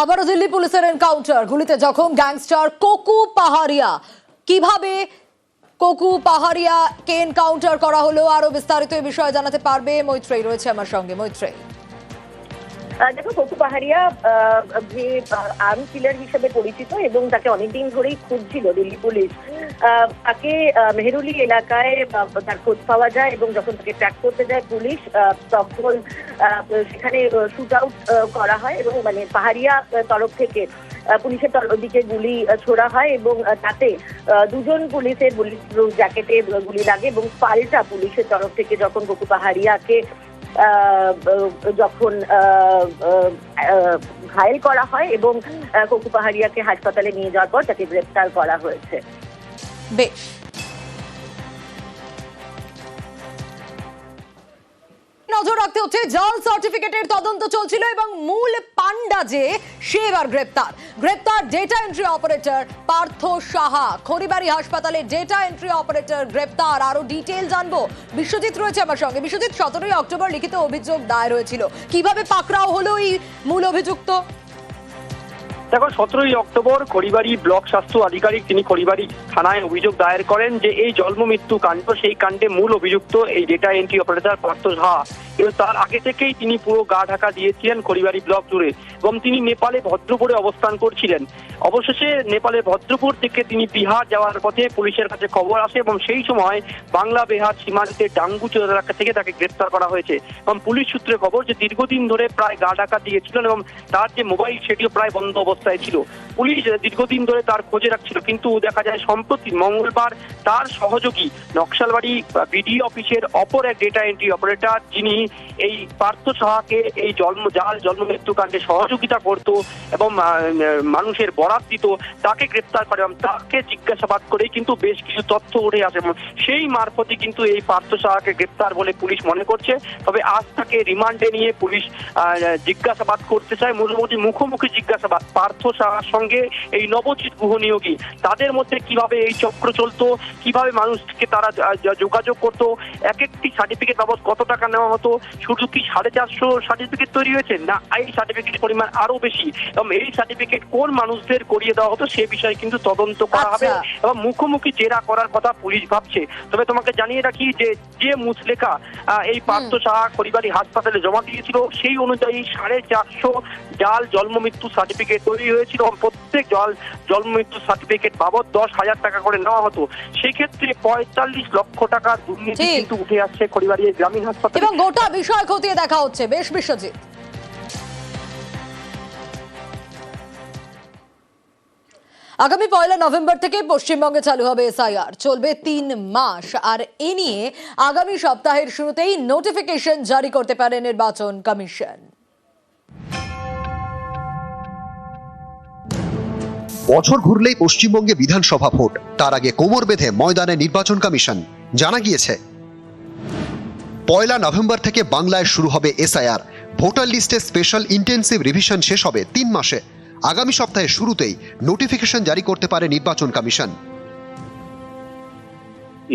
আবারও দিল্লি পুলিশের এনকাউন্টার গুলিতে জখম গ্যাংস্টার কোকু পাহাড়িয়া। কীভাবে কোকু পাহাড়িয়া কে এনকাউন্টার করা হলো আরও বিস্তারিত এই বিষয়ে জানাতে পারবে মৈত্রেই রয়েছে আমার সঙ্গে। মৈত্রেই দেখো কোকু পাহাড়িয়া যে আর্ম কিলার হিসেবে পরিচিত এবং তাকে অনেকদিন ধরেই খুঁজছিল দিল্লি পুলিশ তাকে মেহেরুলি এলাকায় তার খোঁজ পাওয়া যায় এবং যখন তাকে ট্র্যাক করতে যায় পুলিশ তখন সেখানে শুট আউট করা হয় এবং মানে পাহাড়িয়া তরফ থেকে পুলিশের দিকে গুলি ছোড়া হয় এবং তাতে দুজন পুলিশের পুলিশ জ্যাকেটে গুলি লাগে এবং পাল্টা পুলিশের তরফ থেকে যখন কোকু পাহাড়িয়াকে যখন ঘায়েল করা হয় এবং কোকু পাহাড়িয়াকে হাসপাতালে নিয়ে যাওয়ার পর তাকে গ্রেপ্তার করা হয়েছে। বেশ। নজর রাখতে হচ্ছে। জাল সার্টিফিকেটের তদন্ত চলছিল এবং মূল পান্ডা যে, সে এবার গ্রেপ্তার। গ্রেপ্তার data entry operator Partha Saha. Kharibari হাসপাতালে ডেটা এন্ট্রি অপারেটর গ্রেপ্তার। আরও ডিটেল জানব। বিশ্বজিৎ রয়েছে আমার সঙ্গে। বিশ্বজিৎ, সতেরোই অক্টোবর লিখিত অভিযোগ দায়ের হয়েছিল। কীভাবে পাকড়াও হলো এই মূল অভিযুক্ত? দেখো, সতেরোই অক্টোবর খড়িবাড়ি ব্লক স্বাস্থ্য আধিকারিক তিনি খড়িবাড়ি থানায় অভিযোগ দায়ের করেন যে, এই জন্ম মৃত্যু কাণ্ড, সেই কাণ্ডে মূল অভিযুক্ত এই ডেটা এন্ট্রি অপারেটর পার্থ এবং তার আগে থেকেই তিনি পুরো গা ঢাকা দিয়েছিলেন খড়িবাড়ি ব্লক জুড়ে এবং তিনি নেপালে ভদ্রপুরে অবস্থান করছিলেন। অবশেষে নেপালে ভদ্রপুর থেকে তিনি বিহার যাওয়ার পথে পুলিশের কাছে খবর আসে এবং সেই সময় বাংলা, বিহার সীমান্তে ডাঙ্গুচর এলাকা থেকে তাকে গ্রেপ্তার করা হয়েছে। এবং পুলিশ সূত্রে খবর যে দীর্ঘদিন ধরে প্রায় গা ঢাকা দিয়েছিলেন এবং তার যে মোবাইল, সেটিও প্রায় বন্ধ অবস্থায় ছিল। পুলিশ দীর্ঘদিন ধরে তার খোঁজে রাখছিল, কিন্তু দেখা যায় সম্প্রতি মঙ্গলবার তার সহযোগী নকশালবাড়ি বিডি অফিসের অপর এক ডেটা এন্ট্রি অপারেটর যিনি এই পার্থ সাহাকে এই জন্ম জাল জন্ম মৃত্যুকাণ্ডে সহযোগিতা করত এবং মানুষের বরাত দিত, তাকে গ্রেপ্তার করে এবং তাকে জিজ্ঞাসাবাদ করেই কিন্তু বেশ কিছু তথ্য উঠে আসে সেই মারফতে কিন্তু এই পার্থ সাহাকে গ্রেপ্তার বলে পুলিশ মনে করছে। তবে আজ তাকে রিমান্ডে নিয়ে পুলিশ জিজ্ঞাসাবাদ করতে চায়। মোটামুটি মুখোমুখি জিজ্ঞাসাবাদ পার্থ সাহার সঙ্গে এই নবচিত গুহ নিয়োগী তাদের মধ্যে কীভাবে এই চক্র চলতো কীভাবে মানুষকে তারা যোগাযোগ করতো এক একটি সার্টিফিকেট বাবদ কত টাকা নেওয়া হতো শুধু কি সাড়ে চারশো সার্টিফিকেট তৈরি হয়েছে না এই সার্টিফিকেট পরিমাণ আরও বেশি? এবং এই সার্টিফিকেট কোন মানুষদের করিয়ে দেওয়া হতো সে বিষয়ে কিন্তু তদন্ত করা হবে আচ্ছা। এবং মুখোমুখি জেরা করার কথা পুলিশ ভাবছে। তবে তোমাকে জানিয়ে রাখি যে যে মুসলেখা এই পার্থ সাহা পরিবারী হাসপাতালে জমা দিয়েছিল সেই অনুযায়ী সাড়ে চারশো জাল জন্ম মৃত্যু সার্টিফিকেট তৈরি হয়েছিল এবং প্রত্যেক জল জন্ম সার্টিফিকেট বাবদ দশ হাজার টাকা করে নেওয়া হতো। সেক্ষেত্রে পঁয়তাল্লিশ লক্ষ টাকার দুর্নীতি কিন্তু উঠে আসছে খড়িবাড়ি গ্রামীণ হাসপাতালে। এবং গোটা বিষয় খতিয়ে দেখা হচ্ছে। বেশ বিশ্বজিৎ। আগামী পয়লা নভেম্বর থেকে পশ্চিমবঙ্গে চালু হবে এসআইআর। চলবে তিন মাস। আর এ নিয়ে আগামী সপ্তাহের শুরুতেই নোটিফিকেশন জারি করতে পারে নির্বাচন কমিশন। বছর ঘুরলেই পশ্চিমবঙ্গে বিধানসভা ভোট। তার আগে কোমর বেঁধে ময়দানে নির্বাচন কমিশন। জানা গিয়েছে, পয়লা নভেম্বর থেকে বাংলায় শুরু হবে এসআইআর। ভোটার লিস্টে স্পেশাল ইন্টেন্সিভ রিভিশন শেষ হবে তিন মাসে। আগামী সপ্তাহের শুরুতেই নোটিফিকেশন জারি করতে পারে নির্বাচন কমিশন।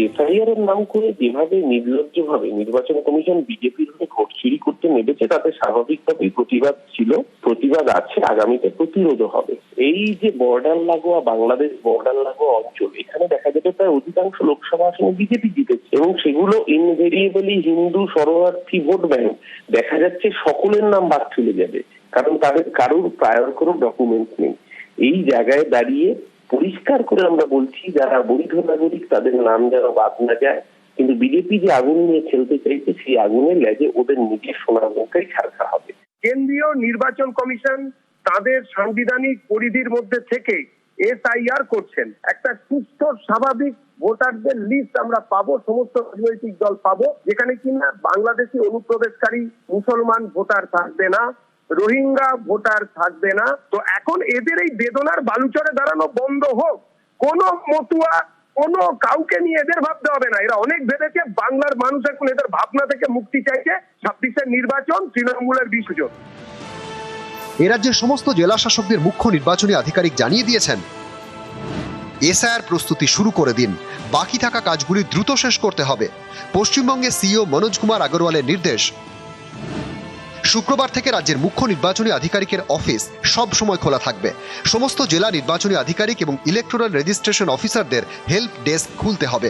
এফআইআর এর নাম করে যেভাবে নির্লজ্জ ভাবে নির্বাচন কমিশন বিজেপির হয়ে ভোট চুরি করতে নেমেছে, তাতে স্বাভাবিকভাবেই প্রতিবাদ ছিল। প্রতিবাদ আছে, আগামীতে প্রতিরোধ হবে। এই যে বর্ডার লাগোয়া বাংলাদেশ বর্ডার লাগোয়া অঞ্চল, এখানে দেখা যেতে প্রায় অধিকাংশ লোকসভা আসনে বিজেপি জিতেছে এবং সেগুলো ইনভেরিয়েবলি হিন্দু শরণার্থী ভোট ব্যাংক দেখা যাচ্ছে সকলের নাম বাদ চলে যাবে, কারণ তাদের কারোর প্রায়র কোনো ডকুমেন্ট নেই। এই জায়গায় দাঁড়িয়ে পরিষ্কার করে আমরা বলছি, যারা বৈধ নাগরিক তাদের নাম যেন বাদ না যায়। কিন্তু বিজেপি যে আগুন নিয়ে খেলতে চাইছে, সেই আগুনের লেজে ওদের নিজের সোনার মুখেই ছাড়তে হবে। কেন্দ্রীয় নির্বাচন কমিশন তাদের সাংবিধানিক পরিধির মধ্যে থেকে এসআইআর করছেন। একটা সুস্থ, স্বাভাবিক ভোটারদের লিস্ট আমরা পাবো, সমস্ত রাজনৈতিক দল পাবো, যেখানে কিনা বাংলাদেশি অনুপ্রবেশকারী মুসলমান ভোটার থাকবে না, রোহিঙ্গা ভোটার থাকবে না। তো এখন এদের এই বেদনার বালুচরে দাঁড়ানো বন্ধ হোক। কোন মতুয়া, কোনো কাউকে নিয়ে এদের ভাবতে হবে না। এরা অনেক ভেবেছে বাংলার মানুষ এখন এদের ভাবনা থেকে মুক্তি চাইছে। ছাব্বিশের নির্বাচন তৃণমূলের বিসর্জন। রাজ্যের সমস্ত জেলা শাসকদের মুখ্য নির্বাচনী আধিকারিক জানিয়ে দিয়েছেন। এসআইআর প্রস্তুতি শুরু করে দিন। বাকি থাকা কাজগুলি দ্রুত শেষ করতে হবে। পশ্চিমবঙ্গে সিইও মনোজ কুমার আগরওয়ালের নির্দেশ। শুক্রবার থেকে রাজ্যের মুখ্য নির্বাচনী আধিকারিকের অফিস সব সময় খোলা থাকবে। সমস্ত জেলা নির্বাচনী আধিকারিক এবং ইলেকট্রাল রেজিস্ট্রেশন অফিসারদের হেল্প ডেস্ক খুলতে হবে।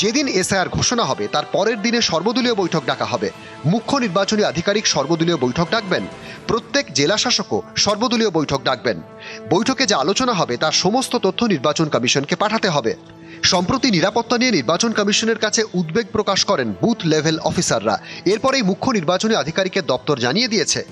যেদিন এসআইআর ঘোষণা হবে, তার পরের দিনে সর্বদলীয় বৈঠক ডাকা হবে। মুখ্য নির্বাচনী আধিকারিক সর্বদলীয় বৈঠক ডাকবেন। প্রত্যেক জেলা শাসকও সর্বদলীয় বৈঠক ডাকবেন। বৈঠকে যা আলোচনা হবে, তার সমস্ত তথ্য নির্বাচন কমিশনকে পাঠাতে হবে। সম্প্রতি নিরাপত্তা নিয়ে নির্বাচন কমিশনের কাছে উদ্বেগ প্রকাশ করেন বুথ লেভেল অফিসাররা। এরপরেই মুখ্য নির্বাচনী আধিকারিকের দপ্তর জানিয়ে দিয়েছে।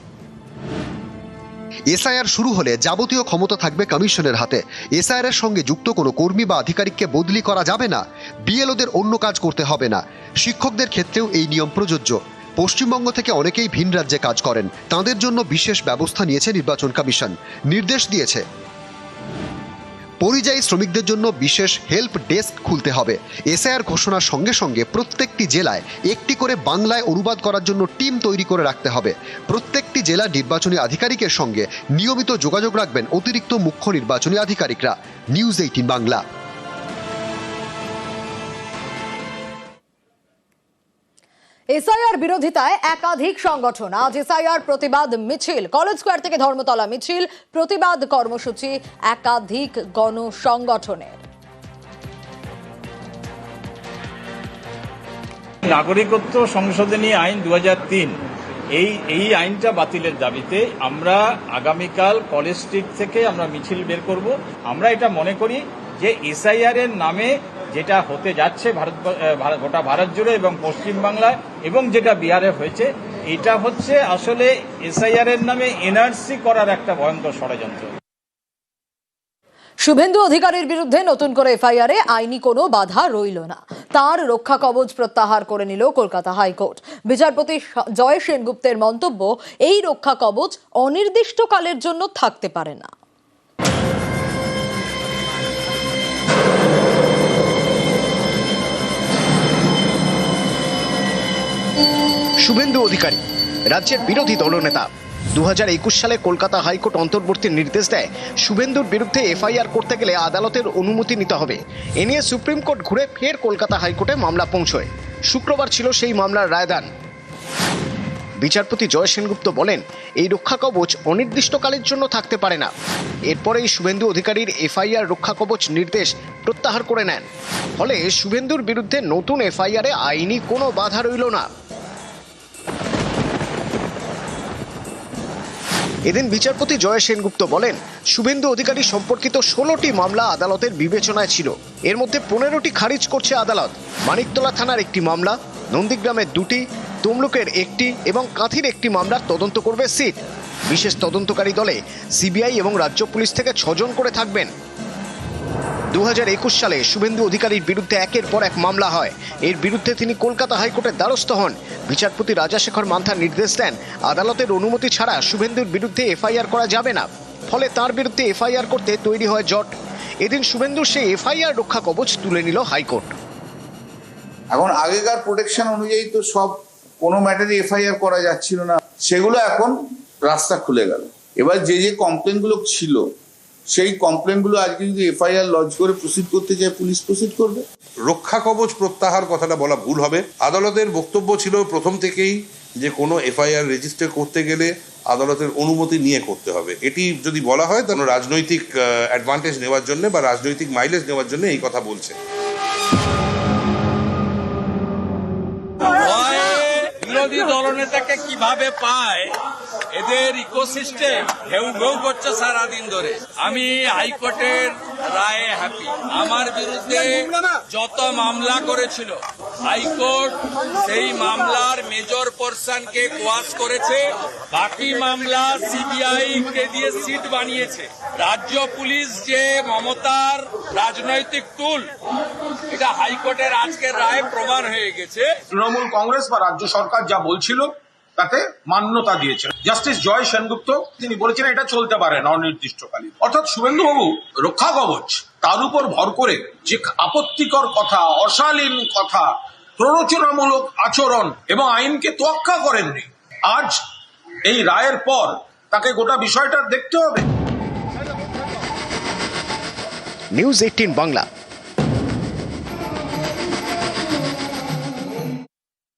এসআইআর শুরু হলে যাবতীয় ক্ষমতা থাকবে কমিশনের হাতে। এসআইআর এর সঙ্গে যুক্ত কোনো কর্মী বা আধিকারিককে বদলি করা যাবে না। বিএলওদের অন্য কাজ করতে হবে না। শিক্ষকদের ক্ষেত্রেও এই নিয়ম প্রযোজ্য। পশ্চিমবঙ্গ থেকে অনেকেই ভিন রাজ্যে কাজ করেন। তাদের জন্য বিশেষ ব্যবস্থা নিয়েছে নির্বাচন কমিশন। নির্দেশ দিয়েছে। পরিযায়ী শ্রমিকদের জন্য বিশেষ হেল্প ডেস্ক খুলতে হবে। এসআইআর ঘোষণার সঙ্গে সঙ্গে প্রত্যেকটি জেলায় একটি করে বাংলায় অনুবাদ করার জন্য টিম তৈরি করে রাখতে হবে। প্রত্যেকটি জেলা নির্বাচনী আধিকারিকের সঙ্গে নিয়মিত যোগাযোগ রাখবেন অতিরিক্ত মুখ্য নির্বাচনী আধিকারিকরা। News eighteen Bangla. এসআইআর বিরোধিতায় একাধিক সংগঠন। আজ এসআইআর প্রতিবাদ মিছিল। কলেজ স্কোয়ার থেকে ধর্মতলা মিছিল, প্রতিবাদ কর্মসূচি একাধিক গণসংগঠনের। নাগরিকত্ব সংশোধনী আইন দু হাজার তিন। এই এই আইনটা বাতিলের দাবিতে আমরা আগামীকাল কলেজ স্ট্রিট থেকে আমরা মিছিল বের করব। আমরা এটা মনে করি যে এসআইআর এর নামে যেটা হতে যাচ্ছে ভারত গোটা ভারত জুড়ে এবং পশ্চিমবাংলায় এবং যেটা বিহারে হয়েছে, এটা হচ্ছে আসলে এসআইআর এর নামে এনআরসি করার একটা ভয়ঙ্কর ষড়যন্ত্র। শুভেন্দু অধিকারীর বিরুদ্ধে নতুন করে এফআইআরে আইনি কোনো বাধা রইল না। তার রক্ষা কবচ প্রত্যাহার করে নিল কলকাতা হাইকোর্ট। বিচারপতি জয় সেনগুপ্তের মন্তব্য, এই রক্ষা কবচ অনির্দিষ্টকালের জন্য থাকতে পারে না। শুভেন্দু অধিকারী, রাজ্যের বিরোধী দলনেতা। দু হাজার একুশ সালে কলকাতা হাইকোর্ট অন্তর্বর্তী নির্দেশ দেয়, শুভেন্দুর বিরুদ্ধে এফআইআর করতে গেলে আদালতের অনুমতি নিতে হবে। এ নিয়ে সুপ্রিম কোর্ট ঘুরে ফের কলকাতা হাইকোর্টে মামলা পৌঁছয়। শুক্রবার ছিল সেই মামলার রায়দান। বিচারপতি জয় সেনগুপ্ত বলেন, এই রক্ষা কবচ অনির্দিষ্টকালের জন্য থাকতে পারে না। এরপরেই শুভেন্দু অধিকারীর এফআইআর রক্ষা কবচ নির্দেশ প্রত্যাহার করে নেন। ফলে শুভেন্দুর বিরুদ্ধে নতুন এফআইআরে আইনি কোনো বাধা রইল না। এদিন বিচারপতি জয় সেনগুপ্ত বলেন, শুভেন্দু অধিকারী সম্পর্কিত ষোলোটি মামলা আদালতের বিবেচনায় ছিল। এর মধ্যে পনেরোটি খারিজ করছে আদালত। মানিকতলা থানার একটি মামলা, নন্দীগ্রামের দুটি, তমলুকের একটি এবং কাঁথির একটি মামলার তদন্ত করবে সিট। বিশেষ তদন্তকারী দলে সিবিআই এবং রাজ্য পুলিশ থেকে ছজন করে থাকবেন। দু হাজার একুশ সালে শুভেন্দু অধিকারীর বিরুদ্ধে একের পর এক মামলা হয়। এর বিরুদ্ধে তিনি কলকাতা হাইকোর্টের দ্বারস্থ হন। বিচারপতি রাজাশেখর মান্থা নির্দেশ দেন, আদালতের অনুমতি ছাড়া শুভেন্দুর বিরুদ্ধে এফআইআর করা যাবে না। ফলে তার বিরুদ্ধে এফআইআর করতে তৈরি হয় জট। এদিন শুভেন্দুর সেই এফআইআর রক্ষা কবচ তুলে নিল হাইকোর্ট। এখন আগেকার প্রোটেকশন অনুযায়ী তো সব কোনো ম্যাটারে এফআইআর করা যাচ্ছিল না। সেগুলো এখন রাস্তা খুলে গেল। এবার যে যে কমপ্লেনগুলো ছিল সেই কমপ্লেনগুলো আজকে যদি এফআইআর লঞ্চ করে প্রসিড করতে চায় পুলিশ প্রসিড করবে। রক্ষা কবচ প্রত্যাহার কথাটা বলা ভুল হবে। আদালতের বক্তব্য ছিল প্রথম থেকেই যে কোনো এফআইআর রেজিস্টার করতে গেলে আদালতের অনুমতি নিয়ে করতে হবে। এটি যদি বলা হয় তাহলে রাজনৈতিক অ্যাডভান্টেজ নেওয়ার জন্য বা রাজনৈতিক মাইলেজ নেওয়ার জন্য এই কথা বলছে। বিরোধী দলনেতাকে কীভাবে পায়? এদের ইকোসিস্টেম ঘেউ ঘেউ করছে সারাদিন ধরে। আমি হাইকোর্টের রায়ে হ্যাপি আমার বিরুদ্ধে যত মামলা করেছিল হাইকোর্ট সেই মামলার মেজর পোর্শনকে কোয়াশ করেছে। বাকি মামলা সিবিআই কে দিয়ে সিট বানিয়েছে। রাজ্য পুলিশ যে মমতার রাজনৈতিক টুল এটা হাইকোর্টের আজকের রায়ে প্রমাণ হয়ে গেছে। তৃণমূল কংগ্রেস বা রাজ্য সরকার যা বলছিল তাতে মান্যতা দিয়েছেন। জাস্টিস জয় সেনগুপ্ত, তিনি বলেছেন এটা চলতে পারে না অনির্দিষ্টকালীন। অর্থাৎ শুভেন্দুবাবু, রক্ষা কবচ, তার উপর ভর করে যে আপত্তিকর কথা, অশালীন কথা, প্ররোচনামূলক আচরণ এবং আইনকে তোয়াক্কা করেননি, আজ এই রায়ের পর তাকে গোটা বিষয়টা দেখতে হবে। News eighteen Bangla.